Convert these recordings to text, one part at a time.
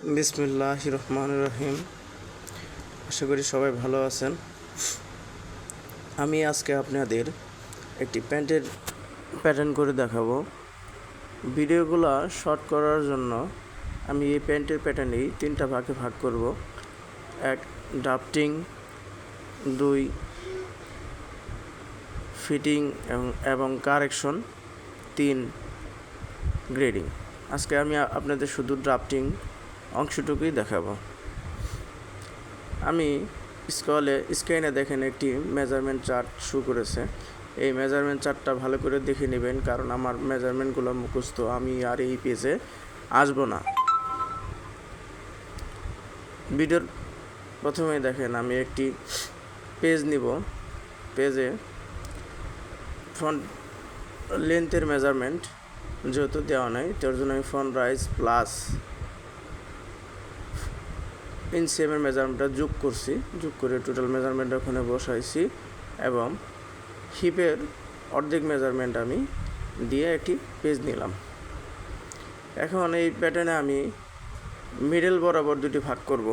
বিসমিল্লাহ রহমান রহিম। আশা করি সবাই ভালো আছেন। আমি আজকে আপনাদের একটি প্যান্টের প্যাটার্ন করে দেখাবো। ভিডিওগুলো শর্ট করার জন্য আমি এই প্যান্টের প্যাটার্নেই তিনটা ভাগে ভাগ করব। এক ড্রাফটিং দুই ফিটিং এবং এবং কারেকশন তিন গ্রেডিং আজকে আমি আপনাদের শুধু ড্রাফটিং অংশটুকুই দেখাবো। আমি স্কলে স্ক্যানে দেখেন একটি মেজারমেন্ট চার্ট শো করেছে। এই মেজারমেন্ট চার্টটা ভালো করে দেখে নেবেন, কারণ আমার মেজারমেন্টগুলো মুখস্থ। আমি আর এই পেজে আসব না। ভিডিওর প্রথমে দেখেন, আমি একটি পেজ নিব। পেজে ফ্রন্ট লেন্থের মেজারমেন্ট যেহেতু দেওয়া নাই, তার জন্য আমি ফ্রন্ট রাইজ প্লাস ইনসিএমের মেজারমেন্টটা যোগ করছি, যোগ করে টোটাল মেজারমেন্ট ওখানে বসাইছি এবং হিপের অর্ধেক মেজারমেন্ট আমি দিয়ে একটি পেজ নিলাম। এখন এই প্যাটার্নে আমি মিডল বরাবর দুটি ভাগ করব।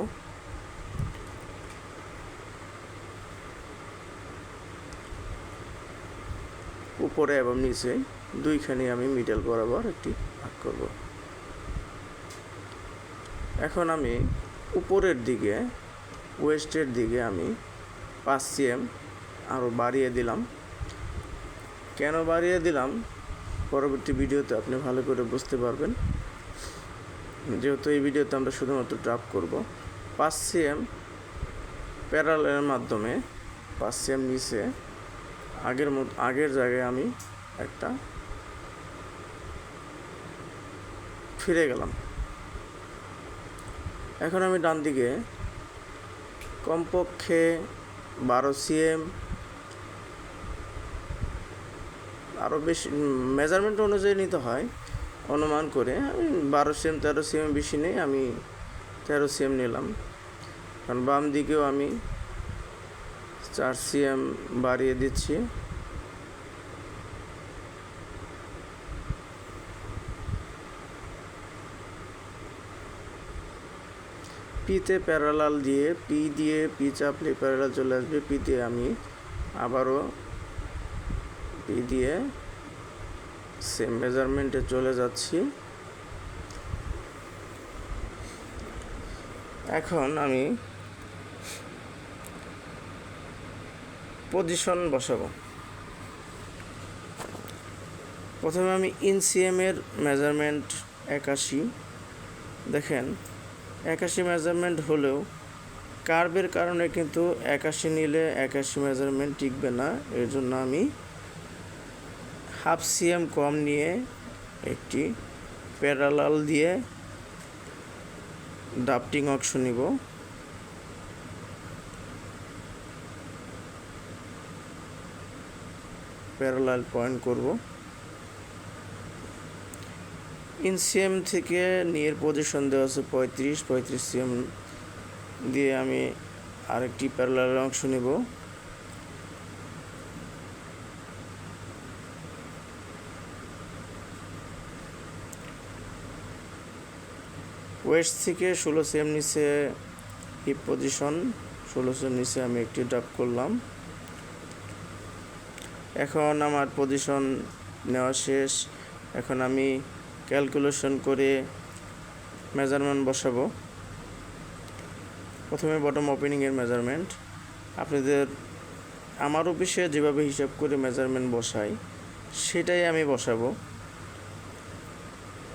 উপরে এবং নিচে দুইখানে আমি মিডল বরাবর একটি ভাগ করব। এখন আমি উপরের দিকে, ওয়েস্টের দিকে আমি পাঁচ সিএম আরও বাড়িয়ে দিলাম। কেন বাড়িয়ে দিলাম? পরবর্তী ভিডিওতে আপনি ভালো করে বুঝতে পারবেন। যেহেতু এই ভিডিওতে আমরা শুধুমাত্র ড্রাফ করব, পাঁচ সিএম প্যারালের মাধ্যমে পাঁচ সিএম নিচে, আগের মত, আগের জায়গায় আমি একটা ফিরে গেলাম। এখন আমি ডান দিকে। কমপক্ষে বারো সিএম। আরও বেশি, মেজারমেন্ট অনুযায়ী নিতে হয়, অনুমান করে। আমি বারো সিএম, তেরো সিএম বেশি নেই, আমি তেরো সিএম নিলাম। কারণ বাম দিকেও আমি চার সিএম বাড়িয়ে দিচ্ছি। পিতে প্যারালাল দিয়ে পি দিয়ে পি চাপলে প্যারালাল চলে আসবে পিতে আমি আবারও পি দিয়ে সেম মেজারমেন্টে চলে যাচ্ছি। এখন আমি পজিশন বসাবো। প্রথমে আমি ইনসিএমের মেজারমেন্ট একাশি। দেখেন একাশি মেজারমেন্ট হলেও কার্ভের কারণে কিন্তু একাশি নিলে একাশি মেজারমেন্ট টিকবে না। এর জন্য আমি হাফ সিএম কম নিয়ে একটি প্যারালাল দিয়ে ডাফটিং অংশ নিব। প্যারালাল পয়েন্ট করব। ইনসিএম থেকে নিয়ের পজিশন দেওয়া আছে পঁয়ত্রিশ পঁয়ত্রিশ সিএম দিয়ে আমি আরেকটি প্যারালাল অংশ নেব। ওয়েস্ট থেকে ষোলো সিএম নিচে হিপ পজিশন ষোলোশো নিচে আমি একটি ড্রাপ করলাম। এখন আমার পজিশন নেওয়া শেষ। এখন আমি ক্যালকুলেশন করে মেজারমেন্ট বসাবো। প্রথমে বটম ওপেনিংয়ের মেজারমেন্ট আপনাদের আমার অফিসে যেভাবে হিসাব করে মেজারমেন্ট বসাই, সেটাই আমি বসাবো।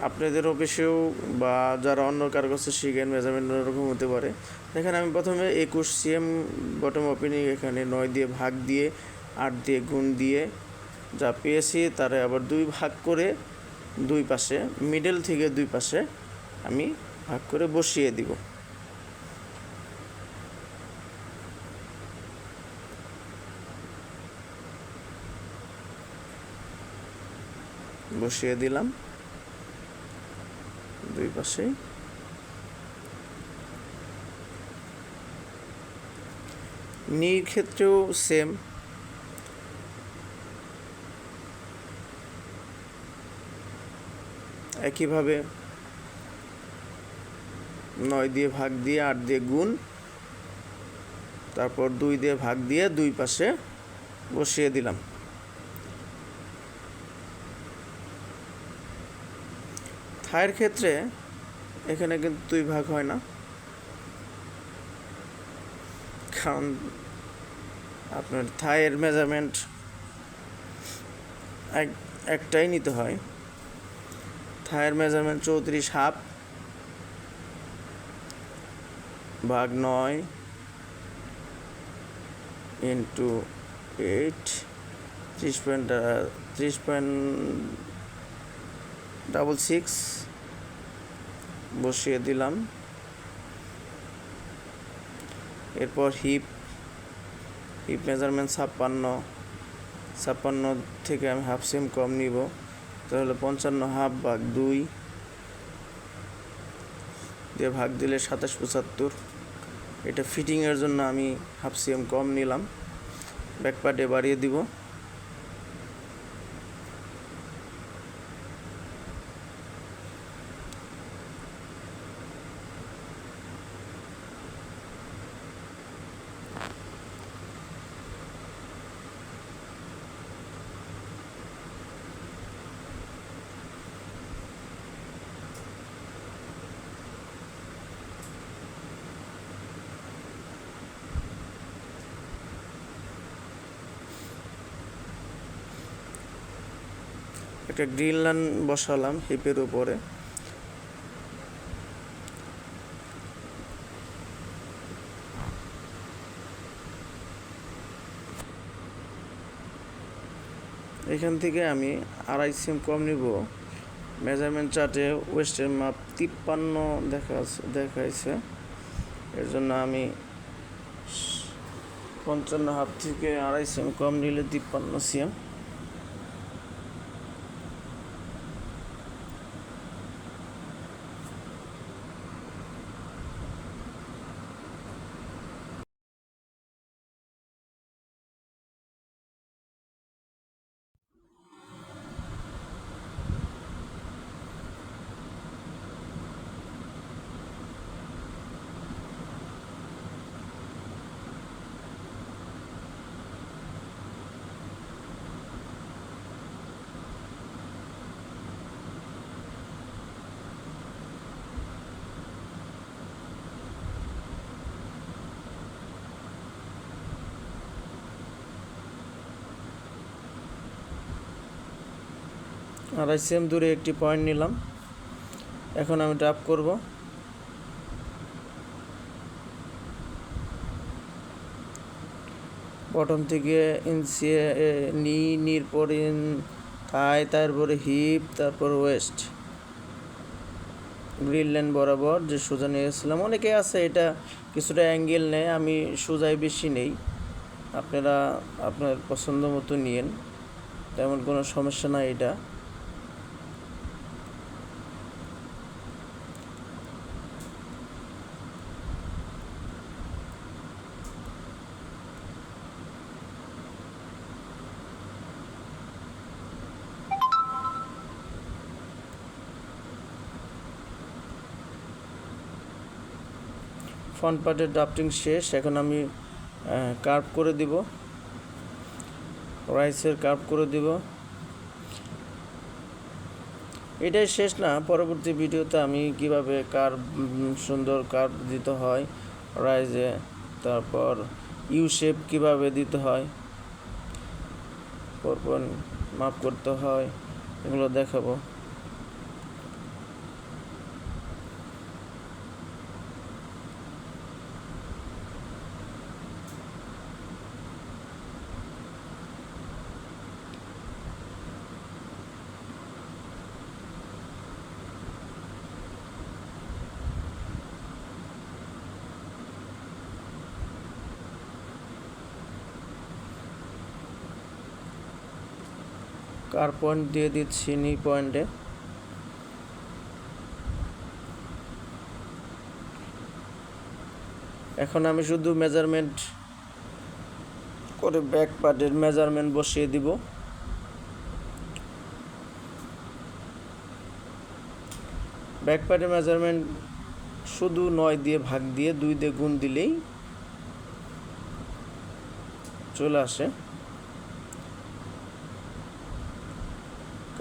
আপনাদের অফিসেও বা যারা অন্য কারও কাছে শিখেন মেজারমেন্ট অন্যরকম হতে পারে। দেখেন আমি প্রথমে একুশ সিএম বটম ওপেনিং এখানে নয় দিয়ে ভাগ দিয়ে, আট দিয়ে গুণ দিয়ে যা পেয়েছি তারে আবার দুই ভাগ করে দুই পাশে মিডল থেকে দুই পাশে আমি ভাগ করে বসিয়ে দিব। বসিয়ে দিলাম। দুই পাশে। নির ক্ষেত্রেও সেম একইভাবে নয় দিয়ে ভাগ দিয়ে আট দিয়ে গুণ, তারপর দুই দিয়ে ভাগ দিয়ে দুই পাশে বসিয়ে দিলাম। থায়ের ক্ষেত্রে এখানে কিন্তু দুই ভাগ হয় না। কারণ আপনার থায়ের মেজারমেন্ট এক, একটাই নিতে হয়। থায়ের মেজারমেন্ট চৌত্রিশ হাফ ভাগ নয় ইন্টু এইট ত্রিশ পয়েন্ট ত্রিশ পয়েন্ট ডাবল সিক্স বসিয়ে দিলাম। এরপর হিপ হিপ মেজারমেন্ট ছাপ্পান্ন ছাপ্পান্ন থেকে আমি হাফ সেম কম নিব। তাহলে পঞ্চান্ন হাফ ভাগ দুই দিয়ে ভাগ দিলে সাতাশ পঁচাত্তর। এটা ফিটিংয়ের জন্য আমি হাফ সিএম কম নিলাম। ব্যাকপার্টে বাড়িয়ে দিব। একটা গ্রিন লাইন বসালাম হিপের উপরে। এখান থেকে আমি আড়াই সিম কম নিব। মেজারমেন্ট চার্টে ওয়েস্টের মাপ তিপ্পান্ন দেখা দেখাইছে। এর জন্য আমি পঞ্চান্ন হাফ থেকে আড়াই সিম কম নিলে তিপ্পান্ন সিএম আড়াই সেম দূরে একটি পয়েন্ট নিলাম। এখন আমি ড্রাপ করব। বটম থেকে ইঞ্চি নি নির পর ইন থাই তারপরে হিপ তারপর ওয়েস্ট গ্রিল লাইন বরাবর যে সোজা নিয়ে গেছিলাম অনেকে আছে, এটা কিছুটা অ্যাঙ্গেল নেয়, আমি সোজাই বেশি নেই। আপনারা আপনার পছন্দ মতো নিয়েন, তেমন কোনো সমস্যা নাই এটা। ফ্রন্ট পার্টের ড্রাফটিং শেষ, এখন আমি কার্ভ করে দিব। রাইসের কার্ভ করে দিব। এটাই শেষ না, পরবর্তী ভিডিওতে আমি কীভাবে কার্ভ সুন্দর কার্ভ দিতে হয় রাইজে তারপর ইউ শেপ কীভাবে দিতে হয়, পরপর মাপ করতে হয়, এগুলো দেখাবো। কার পয়েন্ট দিয়ে দিচ্ছি নি পয়েন্টে এখন আমি শুধু মেজারমেন্ট করে ব্যাক পার্টের মেজারমেন্ট বসিয়ে দিব। ব্যাক পার্টের মেজারমেন্ট শুধু নয় দিয়ে ভাগ দিয়ে দুই দিয়ে গুণ দিলেই চলে আসে।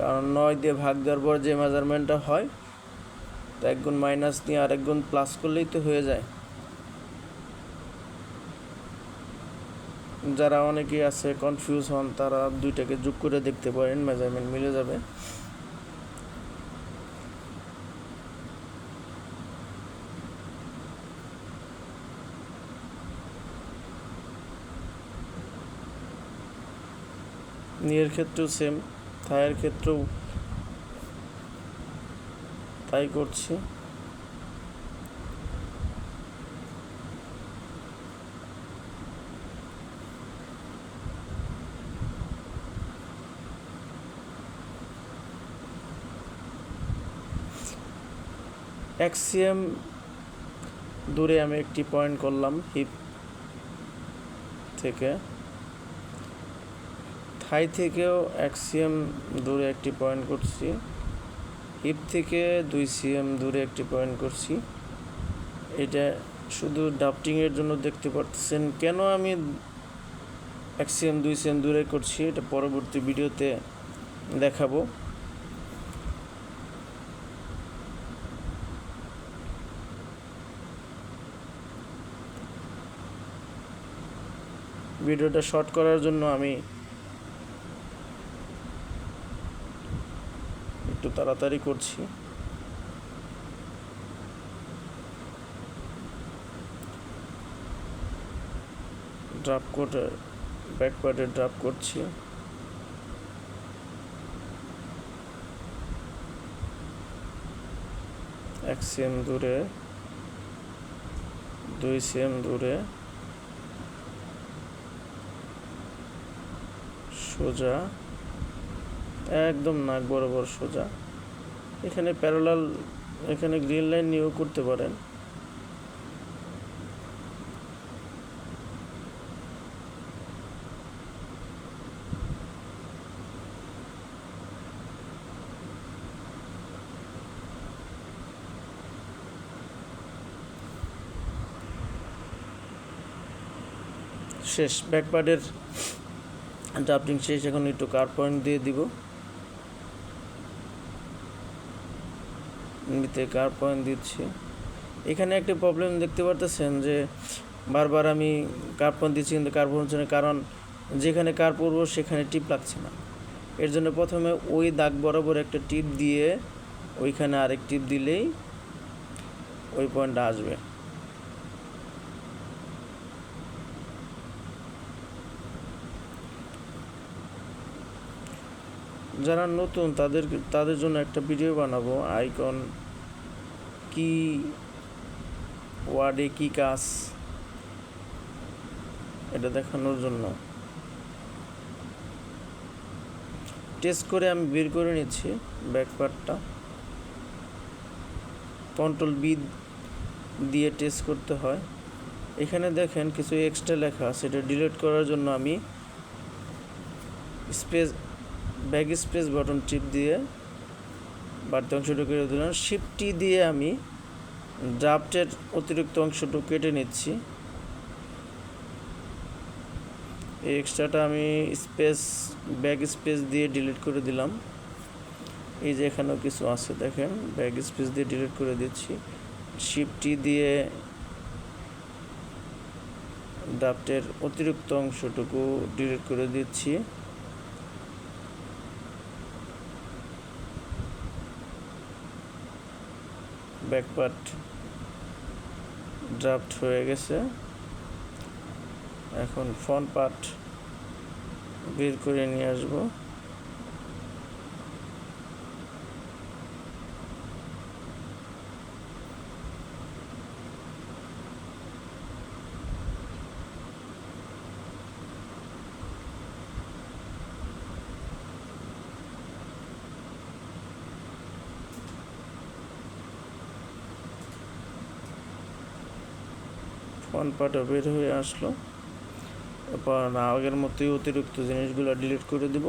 কারণ নয় দিয়ে ভাগ দেওয়ার পর যে মেজারমেন্টটা হয়, তা এক গুণ মাইনাস দিয়ে আরেক গুণ প্লাস করলেই তো হয়ে যায়। যারা অনেকেই আছে কনফিউজ হন, তারা দুইটাকে যোগ করে দেখতে পারেন মেজারমেন্ট মিলে যাবে। নিয়ের ক্ষেত্রেও সেম থায়ের ক্ষেত্রেও তাই করছি। এক্সিএম দূরে আমি একটি পয়েন্ট করলাম হিপ থেকে। থাই থেকেও এক সিএম দূরে একটি পয়েন্ট করছি হিপ থেকে দুই সিএম দূরে একটি পয়েন্ট করছি। এটা শুধু ডাফটিংয়ের জন্য দেখতে পাচ্ছেন কেন আমি এক সিএম, দুই সিএম দূরে করছি, এটা পরবর্তী ভিডিওতে দেখাবো। ভিডিওটা শর্ট করার জন্য আমি একটু তাড়াতাড়ি করছি। ড্রাপ কোটে ব্যাক পার্টে ড্রাপ করছি। এক সিএম দূরে, দুই সিএম দূরে, সোজা। একদম নাক বরাবর সোজা। এখানে প্যারালাল এখানে গ্রিন লাইন নিয়েও করতে পারেন। শেষ ব্যাকপার্টের ড্রাফটিং শেষ, এখন একটু কার পয়েন্ট দিয়ে দিব। এমনিতে কার পয়েন্ট দিচ্ছি? এখানে একটা প্রবলেম দেখতে পারতেছেন যে, বারবার আমি কার পয়েন্ট দিচ্ছি কিন্তু কার পড়ছে না কারণ যেখানে কার পড়ব সেখানে টিপ লাগছে না। এর জন্য প্রথমে ওই দাগ বরাবর একটা টিপ দিয়ে ওইখানে আরেক টিপ দিলেই ওই পয়েন্টটা আসবে। যারা নতুন, তাদের তাদের জন্য একটা ভিডিও বানাবো আইকন কি ওয়ার্ডে কি কাজ? এটা দেখানোর জন্য। টেস্ট করে আমি বের করে নিচ্ছি ব্যাক পার্টটা কন্ট্রোল বি দিয়ে টেস্ট করতে হয়। এখানে দেখেন কিছু এক্সট্রা লেখা সেটা ডিলিট করার জন্য আমি স্পেস, ব্যাক স্পেস বাটন টিপ দিয়ে বাড়তি অংশটুকু দিলাম শিফটি দিয়ে আমি ড্রাফটের অতিরিক্ত অংশটুকু কেটে নিচ্ছি। এই এক্সট্রাটা আমি স্পেস ব্যাক স্পেস দিয়ে ডিলিট করে দিলাম। এই যে এখানেও কিছু আছে, দেখেন ব্যাক স্পেস দিয়ে ডিলিট করে দিচ্ছি। শিফটি দিয়ে ড্রাফটের অতিরিক্ত অংশটুকু ডিলিট করে দিচ্ছি। ব্যাকপার্ট ড্রাফট হয়ে গেছে। এখন ফ্রন্ট পার্ট বের করে নিয়ে আসব। ফ্রন্ট পার্টও বের হয়ে আসলো। এরপর আগের মতোই অতিরিক্ত জিনিসগুলো ডিলিট করে দিব।